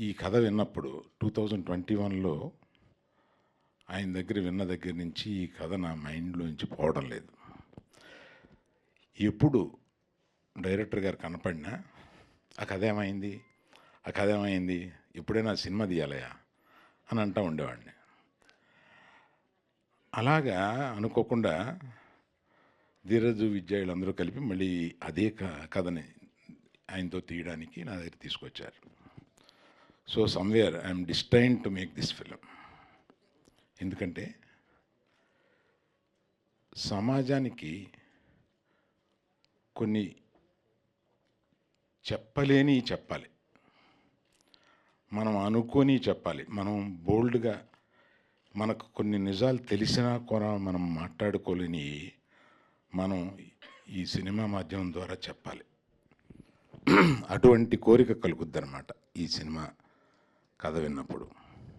ఈ కథ విన్నప్పుడు టూ థౌజండ్ ట్వంటీ వన్లో ఆయన దగ్గర విన్న దగ్గర నుంచి ఈ కథ నా మైండ్లోంచి పోవడం లేదు. ఎప్పుడు డైరెక్టర్ గారు కనపడినా ఆ కథ ఏమైంది? ఆ కథ ఏమైంది? ఎప్పుడైనా సినిమా తీయాలయా? అని అంటూ ఉండేవాడిని. అలాగా అనుకోకుండా ధీరజు విద్య వీళ్ళందరూ కలిపి మళ్ళీ అదే క- కథని ఆయనతో తీయడానికి నా దగ్గర తీసుకొచ్చారు. So somewhere I'm destined to make this film ఎందుకంటే సమాజానికి కొన్ని చెప్పలేని చెప్పాలి. మనం అనుకోని చెప్పాలి. మనం బోల్డ్గా మనకు కొన్ని నిజాలు తెలిసినా కూడా మనం మాట్లాడుకోలేని మనం ఈ సినిమా మాధ్యమం ద్వారా చెప్పాలి. అటువంటి కోరిక కలుగుద్దనమాట ఈ సినిమా కథ విన్నప్పుడు.